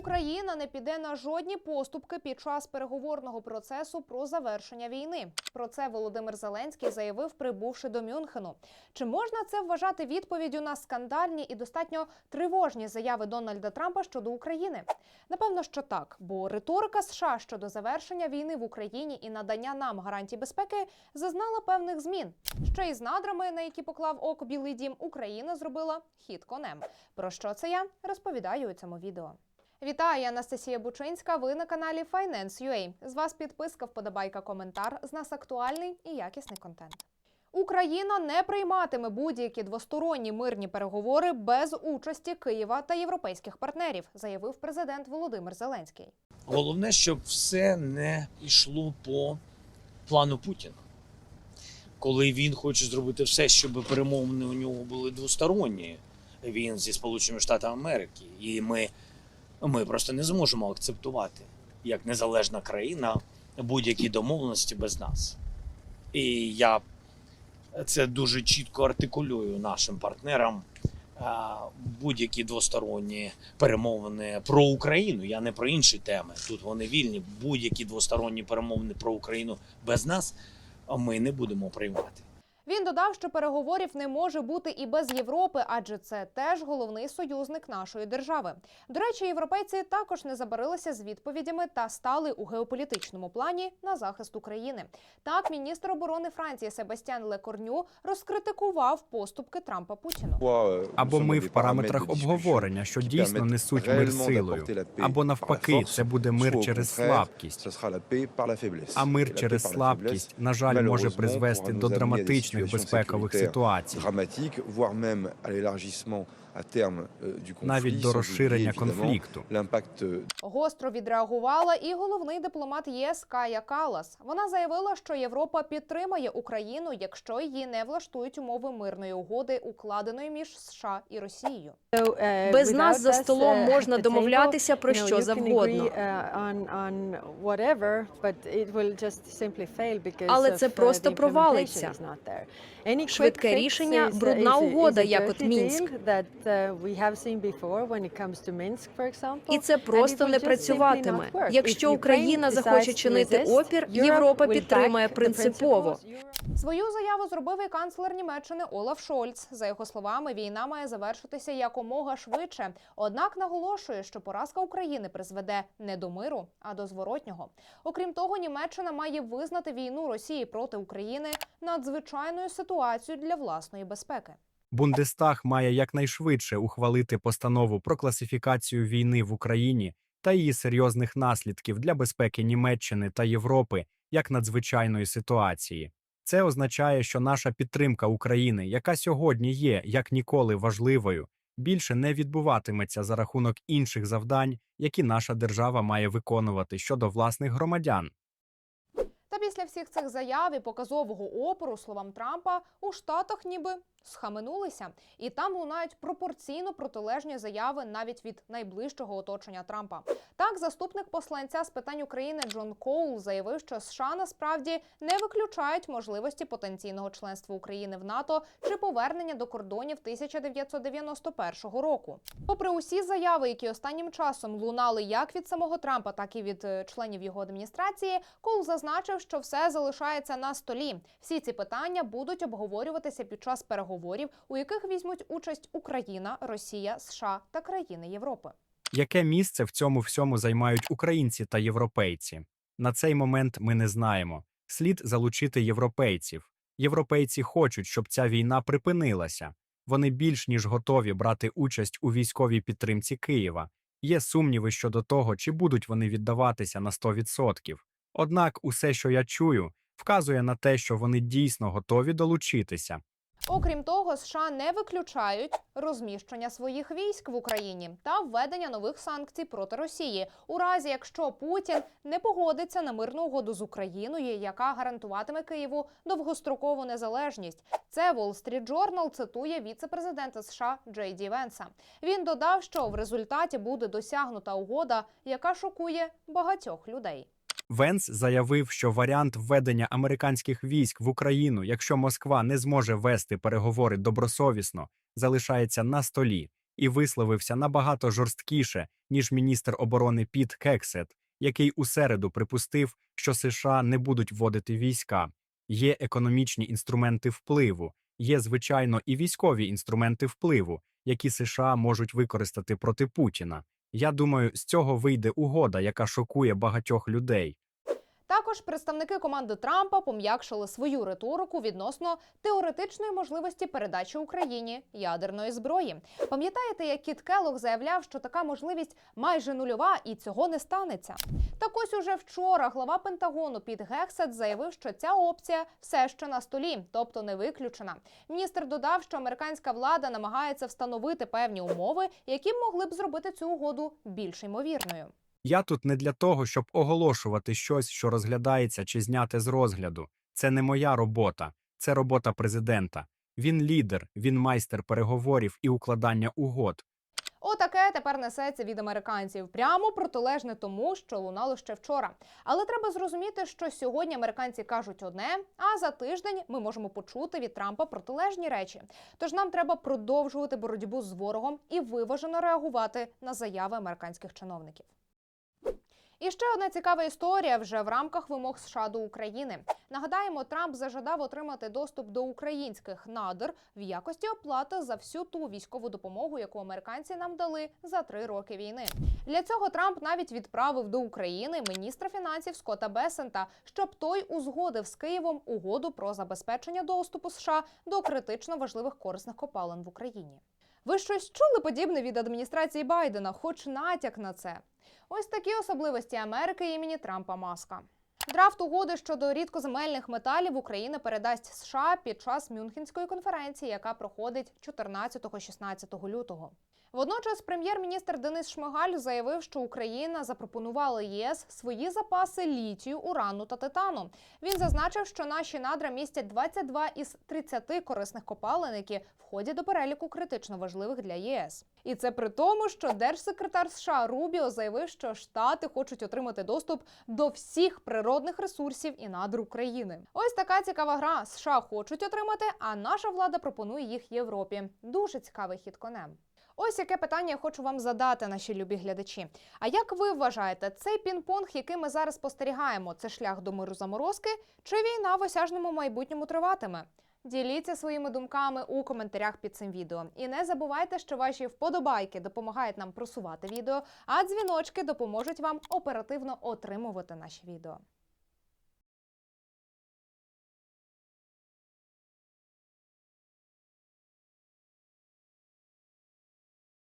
Україна не піде на жодні поступки під час переговорного процесу про завершення війни. Про це Володимир Зеленський заявив, прибувши до Мюнхену. Чи можна це вважати відповіддю на скандальні і достатньо тривожні заяви Дональда Трампа щодо України? Напевно, що так, бо риторика США щодо завершення війни в Україні і надання нам гарантій безпеки зазнала певних змін. Ще й з надрами, на які поклав око Білий Дім, Україна зробила хід конем. Про що це я розповідаю у цьому відео. Вітаю, Анастасія Бучинська. Ви на каналі Finance.ua. З вас підписка, вподобайка, коментар. З нас актуальний і якісний контент. Україна не прийматиме будь-які двосторонні мирні переговори без участі Києва та європейських партнерів, заявив президент Володимир Зеленський. Головне, щоб все не йшло по плану Путіна. Коли він хоче зробити все, щоб перемовини у нього були двосторонні, він зі Сполученими Штатами Америки, і ми, ми просто не зможемо акцептувати як незалежна країна будь-які домовленості без нас. І я це дуже чітко артикулюю нашим партнерам. Будь-які двосторонні перемовини про Україну. Я не про інші теми. Тут вони вільні. Будь-які двосторонні перемовини про Україну без нас ми не будемо приймати. Він додав, що переговорів не може бути і без Європи, адже це теж головний союзник нашої держави. До речі, європейці також не забарилися з відповідями та стали у геополітичному плані на захист України. Так, міністр оборони Франції Себастьян Лекорню розкритикував поступки Трампа Путіну. Або ми в параметрах обговорення, що дійсно несуть мир силою, або навпаки, це буде мир через слабкість. А мир через слабкість, на жаль, може призвести до драматичних безпекових ситуацій. Euh, навіть до розширення конфлікту. Euh, Гостро відреагувала і головний дипломат ЄС Кая Калас. Вона заявила, що Європа підтримає Україну, якщо її не влаштують умови мирної угоди, укладеної між США і Росією. Без нас за столом можна домовлятися про що завгодно. Але це просто провалиться. Швидке рішення – брудна угода, як от Мінськ. І це просто не працюватиме. Якщо Україна захоче чинити опір, Європа підтримає принципово. Свою заяву зробив і канцлер Німеччини Олаф Шольц. За його словами, війна має завершитися якомога швидше. Однак наголошує, що поразка України призведе не до миру, а до зворотнього. Окрім того, Німеччина має визнати війну Росії проти України надзвичайною ситуацією для власної безпеки. Бундестаг має якнайшвидше ухвалити постанову про класифікацію війни в Україні та її серйозних наслідків для безпеки Німеччини та Європи як надзвичайної ситуації. Це означає, що наша підтримка України, яка сьогодні є як ніколи важливою, більше не відбуватиметься за рахунок інших завдань, які наша держава має виконувати щодо власних громадян. Всіх цих заяв і показового опору словам Трампа у Штатах ніби схаменулися, і там лунають пропорційно протилежні заяви навіть від найближчого оточення Трампа. Так, заступник посланця з питань України Джон Коул заявив, що США насправді не виключають можливості потенційного членства України в НАТО чи повернення до кордонів 1991 року. Попри усі заяви, які останнім часом лунали як від самого Трампа, так і від е, членів його адміністрації, Коул зазначив, що все залишається на столі. Всі ці питання будуть обговорюватися під час переговорів, у яких візьмуть участь Україна, Росія, США та країни Європи. Яке місце в цьому всьому займають українці та європейці? На цей момент ми не знаємо. Слід залучити європейців. Європейці хочуть, щоб ця війна припинилася. Вони більш ніж готові брати участь у військовій підтримці Києва. Є сумніви щодо того, чи будуть вони віддаватися на 100%. Однак усе, що я чую, вказує на те, що вони дійсно готові долучитися. Окрім того, США не виключають розміщення своїх військ в Україні та введення нових санкцій проти Росії, у разі якщо Путін не погодиться на мирну угоду з Україною, яка гарантуватиме Києву довгострокову незалежність. Це Wall Street Journal цитує віце-президента США Джей Ді Венса. Він додав, що в результаті буде досягнута угода, яка шокує багатьох людей. Венс заявив, що варіант введення американських військ в Україну, якщо Москва не зможе вести переговори добросовісно, залишається на столі, і висловився набагато жорсткіше, ніж міністр оборони Піт Кексет, який у середу припустив, що США не будуть вводити війська. Є економічні інструменти впливу, є звичайно і військові інструменти впливу, які США можуть використати проти Путіна. Я думаю, з цього вийде угода, яка шокує багатьох людей. Також представники команди Трампа пом'якшили свою риторику відносно теоретичної можливості передачі Україні ядерної зброї. Пам'ятаєте, як Кіт Келлог заявляв, що така можливість майже нульова і цього не станеться? Так ось уже вчора глава Пентагону Піт Гексет заявив, що ця опція все ще на столі, тобто не виключена. Міністр додав, що американська влада намагається встановити певні умови, які могли б зробити цю угоду більш ймовірною. Я тут не для того, щоб оголошувати щось, що розглядається чи зняти з розгляду. Це не моя робота, це робота президента. Він лідер, він майстер переговорів і укладання угод. Отаке тепер несеться від американців прямо протилежне тому, що лунало ще вчора. Але треба зрозуміти, що сьогодні американці кажуть одне, а за тиждень ми можемо почути від Трампа протилежні речі. Тож нам треба продовжувати боротьбу з ворогом і виважено реагувати на заяви американських чиновників. І ще одна цікава історія вже в рамках вимог США до України. Нагадаємо, Трамп зажадав отримати доступ до українських надр в якості оплати за всю ту військову допомогу, яку американці нам дали за три роки війни. Для цього Трамп навіть відправив до України міністра фінансів Скотта Бесента, щоб той узгодив з Києвом угоду про забезпечення доступу США до критично важливих корисних копалин в Україні. Ви щось чули подібне від адміністрації Байдена, хоч натяк на це. Ось такі особливості Америки імені Трампа Маска. Драфт угоди щодо рідкоземельних металів Україна передасть США під час Мюнхенської конференції, яка проходить 14-16 лютого. Водночас прем'єр-міністр Денис Шмигаль заявив, що Україна запропонувала ЄС свої запаси літію, урану та титану. Він зазначив, що наші надра містять 22 із 30 корисних копалин, які входять до переліку критично важливих для ЄС. І це при тому, що держсекретар США Рубіо заявив, що Штати хочуть отримати доступ до всіх природних ресурсів і надр України. Ось така цікава гра. США хочуть отримати, а наша влада пропонує їх Європі. Дуже цікавий хід конем. Ось яке питання я хочу вам задати, наші любі глядачі. А як ви вважаєте, цей пінг-понг, який ми зараз спостерігаємо, це шлях до миру заморозки, чи війна в осяжному майбутньому триватиме? Діліться своїми думками у коментарях під цим відео. І не забувайте, що ваші вподобайки допомагають нам просувати відео, а дзвіночки допоможуть вам оперативно отримувати наші відео.